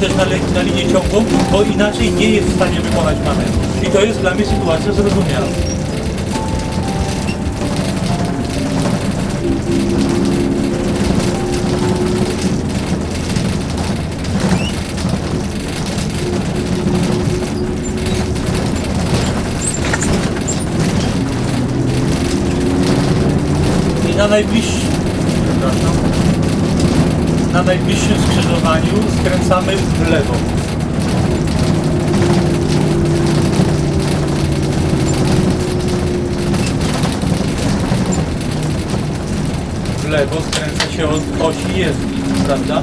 też na, na linię ciągłą, bo inaczej nie jest w stanie wykonać manewru. I to jest dla mnie sytuacja zrozumiała. I na najbliższym, przepraszam, na najbliższym skrzyżowaniu skręcamy w lewo. W lewo skręca się od osi jezdni, prawda?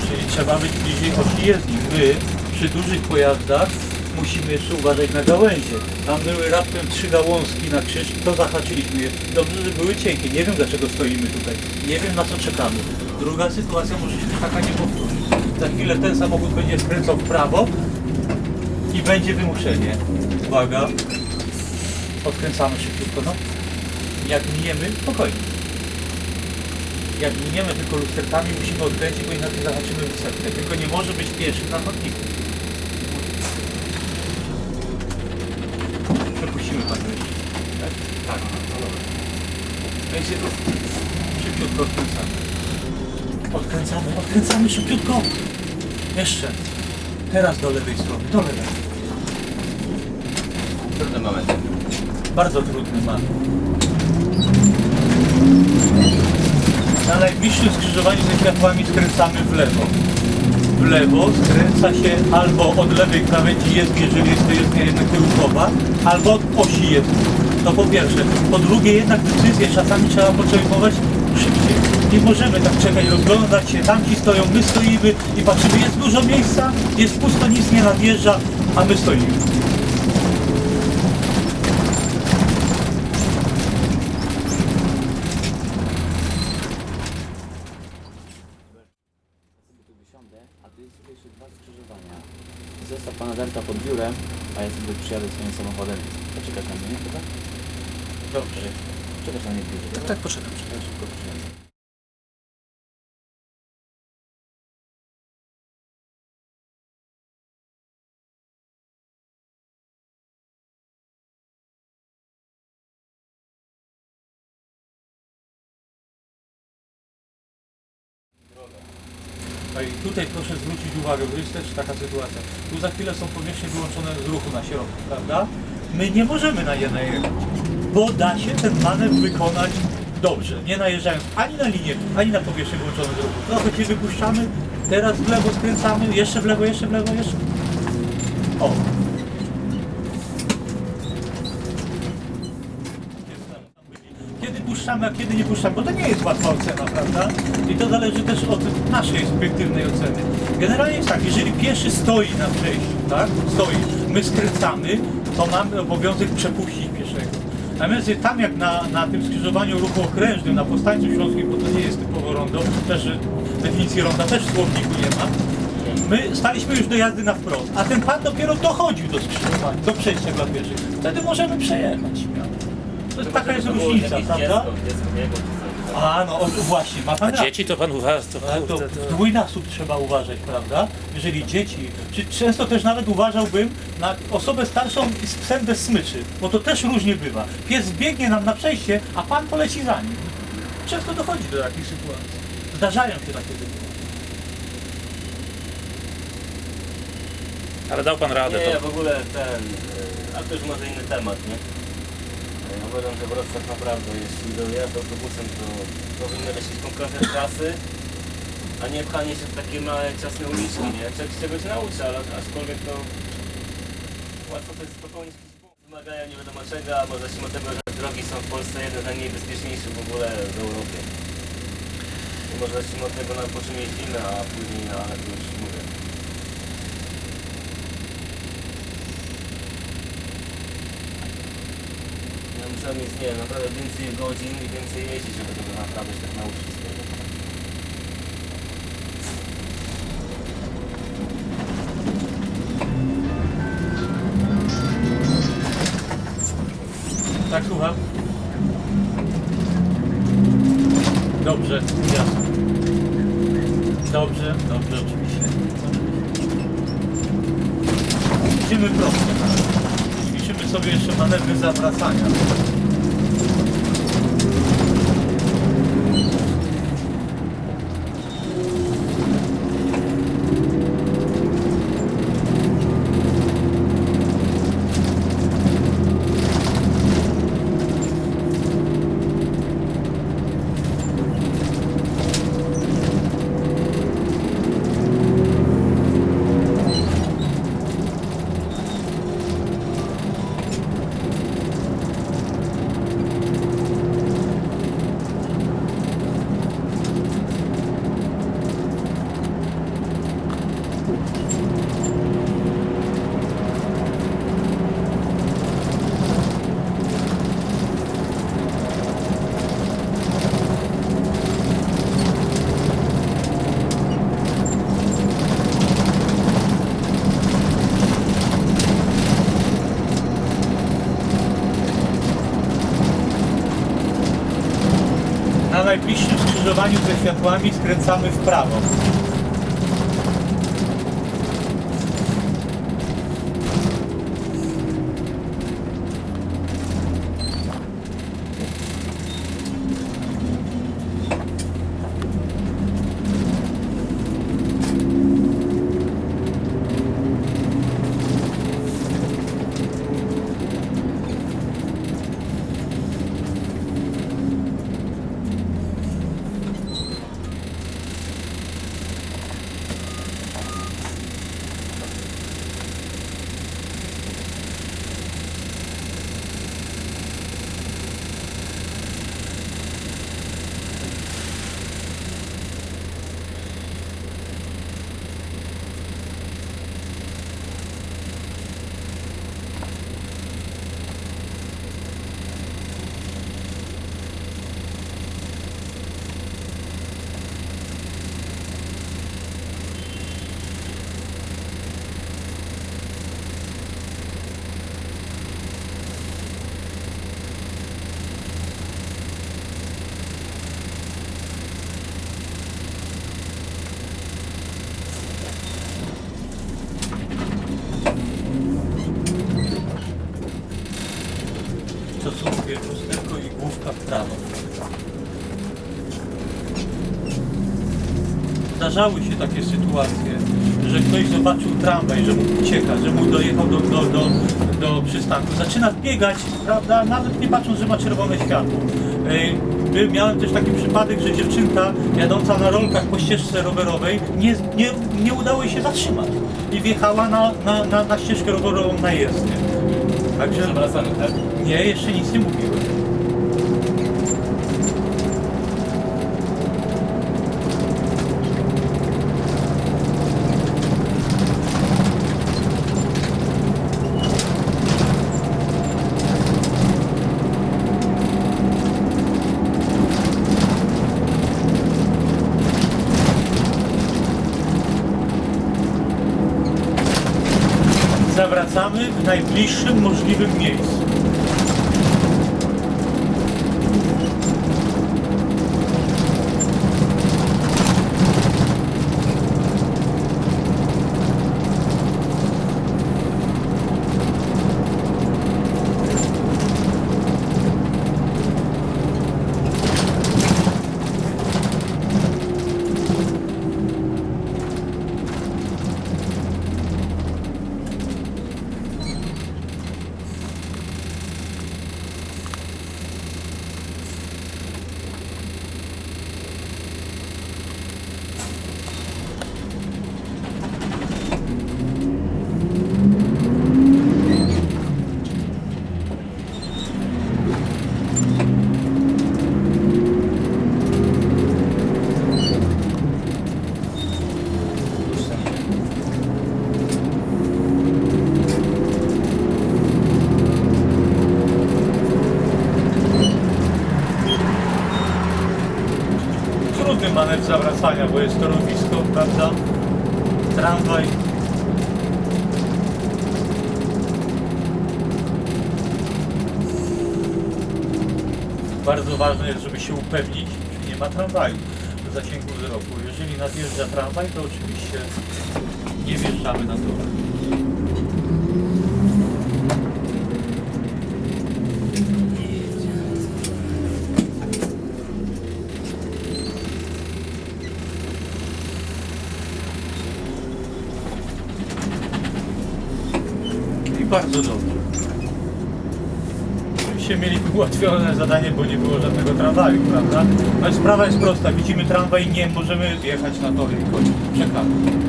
Czyli trzeba być bliżej osi jezdni. My przy dużych pojazdach musimy jeszcze uważać na gałęzie. Tam były raptem trzy gałązki na krzyż i to zahaczyliśmy je. Dobrze, że były cienkie. Nie wiem dlaczego stoimy tutaj. Nie wiem na co czekamy. Druga sytuacja może się taka nie powtórzyć. Za chwilę ten samochód będzie skręcał w prawo i będzie wymuszenie. Uwaga. Odkręcamy szybciutko, no. Jak miniemy, spokojnie. Jak miniemy tylko lusterkami, musimy odkręcić, bo inaczej zahaczymy wysepkę. Tylko nie może być pierwszy na chodniku. Przepuścimy pan myśli. Tak? Tak. No dobra. Więc się to szybciutko odkręcamy. Odkręcamy, odkręcamy szybciutko. Jeszcze. Teraz do lewej strony, do lewej. Trudny moment. Bardzo trudny ma. Na najbliższym skrzyżowaniu ze światłami skręcamy w lewo. W lewo skręca się albo od lewej krawędzi jezdni, jeżeli jest to jezdnia jednak albo od osi jezdni. To po pierwsze. Po drugie jednak decyzję czasami trzeba podejmować szybciej. Nie możemy tak czekać, rozglądać się, tamci stoją, my stoimy i patrzymy, jest dużo miejsca, jest pusto, nic nie nadjeżdża, a my stoimy. Przyjadę swoim samochodem. Poczekasz na mnie, chyba? Dobrze. Czekasz na mnie w biurze. Tak, tak, poczekam. Ja szybko przyjadę. Uwagę, bo jest też taka sytuacja. Tu za chwilę są powierzchnie wyłączone z ruchu na środku, prawda? My nie możemy na nie najechać, bo da się ten manewr wykonać dobrze, nie najeżdżając ani na linię, ani na powierzchnię wyłączone z ruchu. Trochę się wypuszczamy, teraz w lewo skręcamy, jeszcze w lewo, jeszcze w lewo, jeszcze. O. Kiedy puszczamy, a kiedy nie puszczamy, bo to nie jest łatwa ocena, prawda? I to zależy też od naszej subiektywnej oceny. Generalnie jest tak, jeżeli pieszy stoi na przejściu, tak? Stoi, my skręcamy, to mamy obowiązek przepuścić pieszego. Natomiast tam jak na, na tym skrzyżowaniu ruchu okrężnym, na Powstańcu Śląskim, bo to nie jest typowo rondo, też definicji ronda też w słowniku nie ma, My staliśmy już do jazdy na wprost, a ten pan dopiero dochodził do skrzyżowania, do przejścia dla pieszych. Wtedy możemy przejechać śmiało. To jest taka jest różnica, prawda? A, no o, właśnie, ma pan A rację. dzieci to pan uważa, to Ale to kurde, w to... dwójnasób trzeba uważać, prawda? Jeżeli dzieci, czy często też nawet uważałbym na osobę starszą i z psem bez smyczy, bo to też różnie bywa. Pies biegnie nam na przejście, a pan poleci za nim. Często dochodzi do takich sytuacji. Zdarzają się takie sytuacje. Ale dał pan radę, Nie, to... w ogóle ten, e, a to już może inny temat, nie? Ja uważam, że Wrocław naprawdę, jeśli do jazdy autobusem, to powinny jakieś konkretne trasy, a nie pchanie się w takie małe, ciasne uliczki, nie? Człowiek się czegoś nauczy, ale aczkolwiek to łatwo to jest popełnić jakiś błąd. Wymagają nie wiadomo czego, a może zacznijmy od tego, że drogi są w Polsce jedne z najmniej bezpieczniejszych w ogóle w Europie. I może zacznijmy od tego, na po czym jeździmy, a później, no ale to już mówię. Muszę mieć, nie naprawdę więcej godzin i więcej jeździć, żeby tego naprawdę się tak nauczyć wszystkiego. Tak, słucham? Dobrze, jasne. Dobrze, dobrze, oczywiście. Idziemy prosto. Sobie jeszcze manewry zawracania. Najbliższym skrzyżowaniu ze światłami skręcamy w prawo. Stosunkuję lusterko i główka w prawo. Zdarzały się takie sytuacje, że ktoś zobaczył tramwaj, że mu ucieka, że mu dojechał do, do, do, do przystanku. Zaczyna biegać, prawda, nawet nie patrząc, że ma czerwone światło. Yy, Miałem też taki przypadek, że dziewczynka jadąca na rolkach po ścieżce rowerowej nie, nie, nie udało jej się zatrzymać i wjechała na, na, na, na ścieżkę rowerową na jezdnię. Także Zawracamy, tak? nie, jeszcze nic nie mówiłem. Zawracamy w najbliższym możliwym miejscu. Trudny manewr zawracania, bo jest torowisko, prawda? Tramwaj. Bardzo ważne jest, żeby się upewnić, czy nie ma tramwaju. zasięgu wzroku. Jeżeli nadjeżdża tramwaj, to oczywiście nie wjeżdżamy na tor. Bardzo dobrze. Oczywiście mieliśmy ułatwione zadanie, bo nie było żadnego tramwaju, prawda? Ale sprawa jest prosta. Widzimy tramwaj i nie możemy jechać na tory i koniec. Czekamy.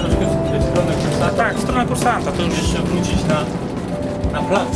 Troszkę w stronę A Kursata. tak, w stronę kursanta to już Jeszcze wrócić na, na plac.